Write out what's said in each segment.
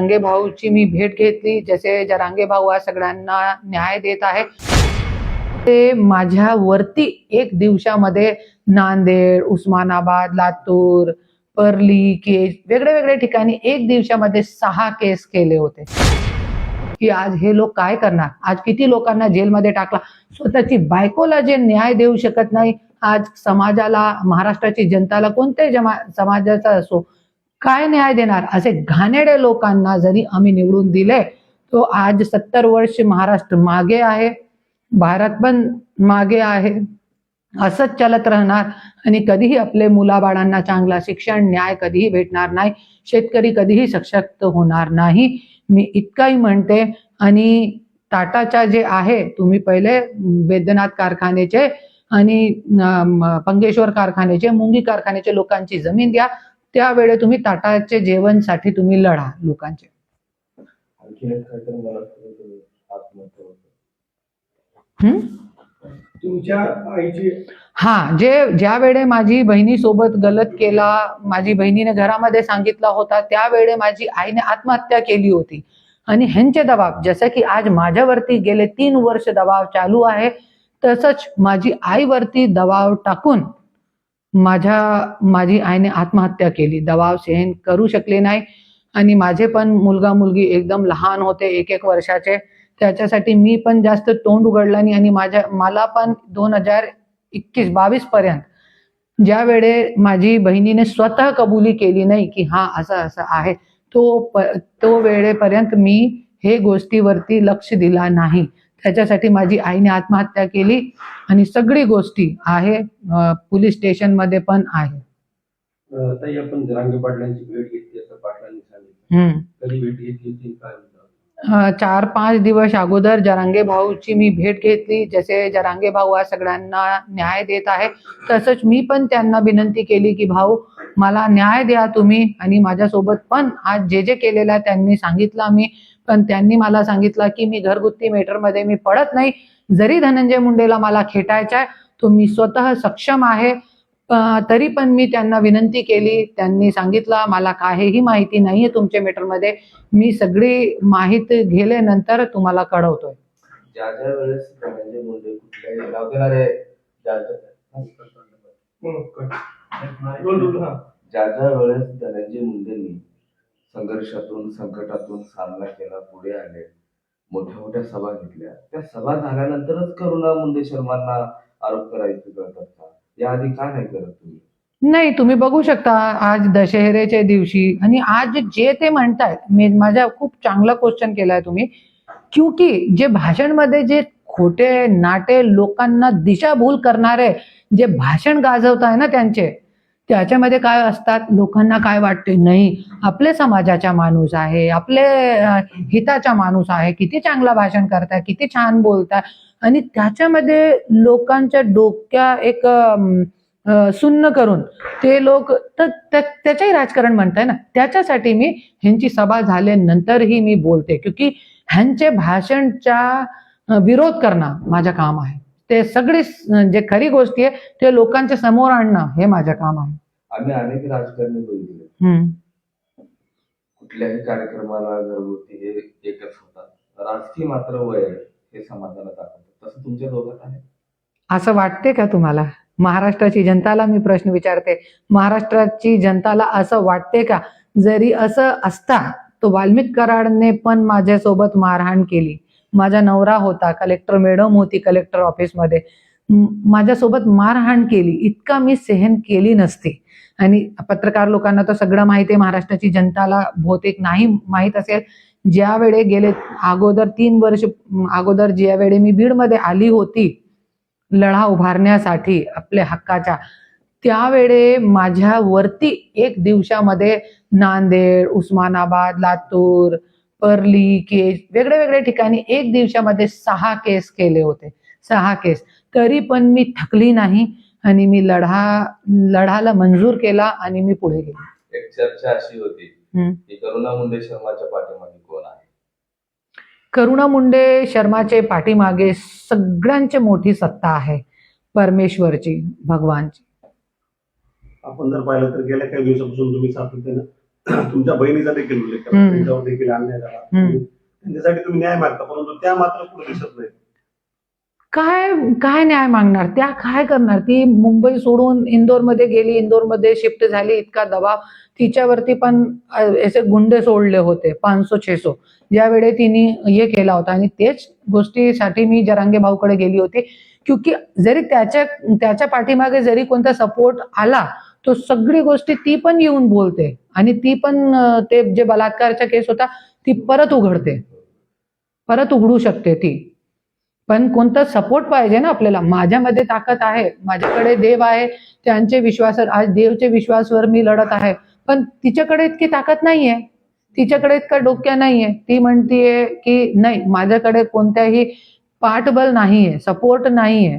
जरांगे भाऊची मी भेट घेतली. जसे जरांगे भाऊ आज सगळ्यांना न्याय देत आहे ते माझ्या वरती एक दिवसामध्ये नांदेड उस्मानाबाद लातूर परली केस वेगळे वेगळे ठिकाणी एक दिवसामध्ये सहा केस केले होते. की आज हे लोक काय करणार? आज किती लोकांना जेलमध्ये टाकला? स्वतःची बायकोला जे न्याय देऊ शकत नाही आज समाजाला महाराष्ट्राची जनताला कोणत्याही जमा समाजाचा असो काय न्याय देणार? असे घाणेडे लोकांना जरी आम्ही निवडून दिले तो आज सत्तर वर्ष महाराष्ट्र मागे आहे भारत पण मागे आहे असंच चालत राहणार आणि कधीही आपले मुलाबाळांना चांगला शिक्षण न्याय कधीही भेटणार नाही शेतकरी कधीही सशक्त होणार नाही. मी इतकाही म्हणते आणि टाटाच्या जे आहे तुम्ही पहिले वैद्यनाथ कारखान्याचे आणि पंगेश्वर कारखान्याचे मुंगी कारखान्याचे लोकांची जमीन द्या त्यावेळे तुम्ही टाटाचे जेवणसाठी तुम्ही लढा लोकांचे. हा? जे ज्या वेळे माझी बहिणीसोबत गलत केला माझी बहिणीने घरामध्ये सांगितला होता त्यावेळे माझी आईने आत्महत्या केली होती. आणि ह्यांचे दबाव जसं की आज माझ्यावरती गेले तीन वर्ष दबाव चालू आहे तसंच माझी आईवरती दबाव टाकून माझ्या माझी आईने आत्महत्या केली. दबाव सहन करू शकले नाही. आणि माझे पण मुलगा मुलगी एकदम लहान होते एक एक वर्षाचे. त्याच्यासाठी मी पण जास्त तोंड उघडलं नाही आणि माझ्या मला पण दोन हजार एकवीस बावीस पर्यंत ज्या वेळे माझी बहिणीने स्वतः कबुली केली नाही की हा असं असं आहे तो प तो वेळेपर्यंत मी हे गोष्टीवरती लक्ष दिला नाही. त्याच्यासाठी माझी आईने आत्महत्या केली आणि सगळी गोष्टी आहे पोलीस स्टेशनमध्ये पण आहे. अं, ताई आपण जरांगे पाटलांची भेट घेतली असं पाटलांनी सांगितलं. हम्म. कधी भेट घेतली होती काय म्हणतात अ, चार पाच दिवस अगोदर जरांगे भाऊची मी भेट घेतली. जसे जरांगे भाऊ आज सगळ्यांना न्याय देत आहे तसंच मी पण त्यांना विनंती केली की भाऊ मला न्याय द्या तुम्ही आणि माझ्यासोबत पण. आज जे जे केलेलं आहे त्यांनी सांगितलं मी पण त्यांनी मला सांगितलं की मी घरगुती मेटरमध्ये मी पडत नाही. जरी धनंजय मुंडेला मला खेटायचा आहे तो मी स्वतः सक्षम आहे. तरी पण मी त्यांना विनंती केली. त्यांनी सांगितलं मला काहीही माहिती नाहीये तुमच्या मेटरमध्ये. मी सगळी माहिती गेल्यानंतर तुम्हाला कळवतोय. ज्या ज्या वेळेस धनंजय मुंडे कुठल्याही ज्या ज्या- हं, हा वेळेस धनंजय मुंडेंनी संघर्षातून संकटातून सामना केला पुढे आले मोठ्या मोठ्या सभा घेतल्या त्या सभा झाल्यानंतरच करुणा मुंडे शर्मांना आरोप करायचे कळतात का? याआधी का नाही करत तुम्ही? नाही तुम्ही बघू शकता आज दशहरेच्या दिवशी आणि आज जे ते म्हणतायत मी माझ्या खूप चांगला क्वेश्चन केलाय तुम्ही. क्योंकि जे भाषणमध्ये जे खोटे नाटे लोकांना दिशाभूल करणारे जे भाषण गाजवत आहे ना त्यांचे त्याच्यामध्ये काय असतात? लोकांना काय वाटते नाही आपले समाजाचा माणूस आहे आपले हिताचा माणूस आहे. किती चांगला भाषण करताय किती छान बोलताय. आणि त्याच्यामध्ये लोकांच्या डोक्या एक सुन्न करून ते लोक तर राजकारण म्हणताय ना. त्याच्यासाठी मी ह्यांची सभा झाल्यानंतरही मी बोलते. क्योंकि ह्यांचे भाषणच्या विरोध करणं माझं काम आहे. ते सगळी जे खरी गोष्टी आहे ते लोकांच्या समोर आणणं हे माझं काम आहे. आम्ही अनेक राजकारणी बघितले. कुठल्याही कार्यक्रमाला घरगुती हे एकच होतात. राजकीय मात्र वय हे समाजाला दाखवतात. तसं तुमच्या दोघात आहे? असं वाटते का तुम्हाला? महाराष्ट्राची जनताला मी प्रश्न विचारते. महाराष्ट्राची जनताला असं वाटते का? जरी असं असता तो वाल्मिक कराडने पण माझ्यासोबत मारहाण केली. माझा नवरा होता कलेक्टर मॅडम होती कलेक्टर ऑफिसमध्ये माझ्यासोबत मारहाण केली. इतका मी सहन केली नसती. आणि पत्रकार लोकांना तर सगळं माहिती आहे महाराष्ट्राची जनताला बहुतेक नाही माहीत असेल. ज्या वेळे गेले अगोदर तीन वर्ष अगोदर ज्या वेळे मी बीडमध्ये आली होती लढा उभारण्यासाठी आपल्या हक्काच्या त्यावेळे माझ्या वरती एक दिवसामध्ये नांदेड उस्मानाबाद लातूर परली केज वेगळे वेगळे ठिकाणी एक दिवसामध्ये सहा केस केले होते. सहा केस. तरी पण मी थकली नाही आणि मी लढा लढाला मंजूर केला आणि मी पुढे गेले. एक चर्चा अशी होती. की करुणा मुंडे शर्माच्या पाठीमागे कोण आहे? करुणा मुंडे शर्माचे पाठीमागे सगळ्यांची मोठी सत्ता आहे परमेश्वरची भगवानची. आपण जर पाहिलं तर गेल्या काही दिवसापासून तुम्ही सातत्यानं तुमच्या बहिणीचा देखील उल्लेख केला हम्म. त्यांच्यावर देखील अन्याय झाला. हम्म. त्यांच्यासाठी तुम्ही न्याय मागता परंतु त्या मात्र पुढे दिसत नाही. काय काय न्याय मागणार? त्या काय करणार? ती मुंबई सोडून इंदोरमध्ये गेली इंदोरमध्ये शिफ्ट झाली इतका दबाव. तिच्यावरती पण अ, असे गुंडे सोडले होते पाचसो छेसो. ज्यावेळी तिने हे केला होता आणि तेच गोष्टीसाठी मी जरांगे भाऊकडे गेली होती. क्योंकि जरी त्याच्या त्याच्या पाठीमागे जरी कोणता सपोर्ट आला तो सगळी गोष्टी ती पण येऊन बोलते. आणि ती पण ते जे बलात्कारचा केस होता ती परत उघडते. परत उघडू शकते ती. पण कोणता सपोर्ट पाहिजे ना आपल्याला? माझ्यामध्ये ताकद आहे. माझ्याकडे देव आहे. त्यांचे विश्वास आज देवच्या विश्वासवर मी लढत आहे. पण तिच्याकडे इतकी ताकद नाहीये. तिच्याकडे इतका डोक्या नाहीये. ती म्हणतीये की नाही माझ्याकडे कोणत्याही पाठबल नाहीये. सपोर्ट नाहीये.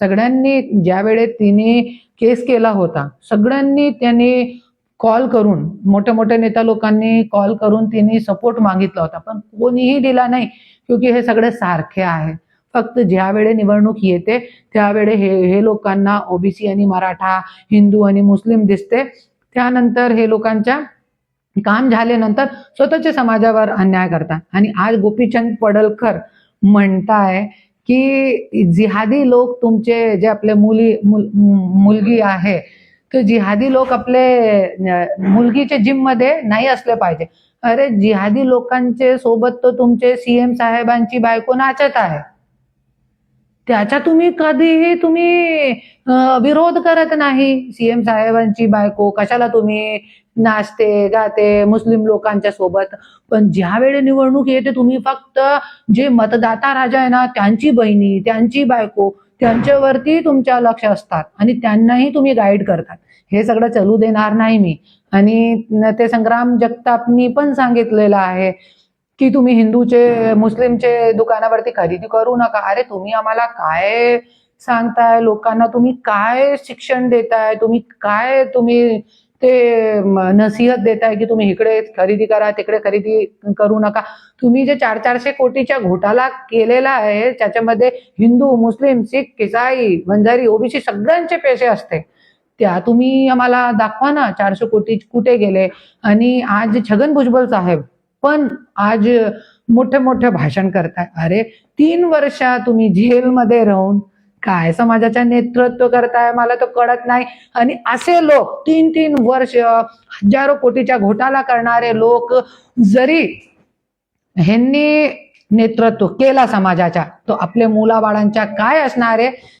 सगळ्यांनी ज्या वेळेत तिने केस केला होता सगळ्यांनी त्यांनी कॉल करून मोठ्या मोठ्या नेता लोकांनी कॉल करून तिने सपोर्ट मागितला होता. पण कोणीही दिला नाही क्योंकि हे सगळे सारखे आहे फक्त ज्या वेळे निवडणूक येते त्यावेळे हे हे लोकांना ओबीसी आणि मराठा हिंदू आणि मुस्लिम दिसते. त्यानंतर हे लोकांच्या काम झाल्यानंतर स्वतःच्या समाजावर अन्याय करतात. आणि आज गोपीचंद पडलकर म्हणताय की जिहादी लोक तुमचे जे आपले मुली मुल- मुलगी आहे तर जिहादी लोक आपले मुलगीच्या जिममध्ये नाही असले पाहिजे. अरे जिहादी लोकांचे सोबत तर तुमचे सीएम साहेबांची बायको नाचत आहे. त्याचा तुम्ही कधीही तुम्ही विरोध करत नाही. सीएम साहेबांची बायको कशाला तुम्ही नाचते गाते मुस्लिम लोकांच्या सोबत. पण ज्यावेळी निवडणूक येते तुम्ही फक्त जे मतदाता राजा आहे ना त्यांची बहिणी त्यांची बायको त्यांच्यावरती तुमच्या लक्ष असतात. आणि त्यांनाही तुम्ही गाईड करतात. हे सगळं चलू देणार नाही मी. आणि ते संग्राम जगतापनी पण सांगितलेलं आहे. की तुम्ही हिंदूचे मुस्लिमचे दुकानावरती खरेदी करू नका. अरे तुम्ही आम्हाला काय सांगताय? लोकांना तुम्ही काय शिक्षण देताय? तुम्ही काय तुम्ही ते नसीहत देताय की तुम्ही इकडे खरेदी करा तिकडे खरेदी करू नका? तुम्ही जे चार चारशे कोटीच्या घोटाला केलेला आहे त्याच्यामध्ये हिंदू मुस्लिम सिख इसाई बंजारी ओबीसी सगळ्यांचे पैसे असते. त्या तुम्ही आम्हाला दाखवा ना चारशे कोटी कुठे गेले. आणि आज छगन भुजबल साहेब पण आज मोठे मोठे भाषण करताय. अरे तीन वर्ष तुम्ही जेलमध्ये राहून काय समाजाच्या नेतृत्व करताय? मला तो कळत नाही. आणि असे लोक तीन तीन वर्ष हजारो कोटीच्या घोटाला करणारे लोक जरी ह्यांनी नेतृत्व केला समाजाच्या तो आपल्या मुलाबाळांच्या काय असणार? आहे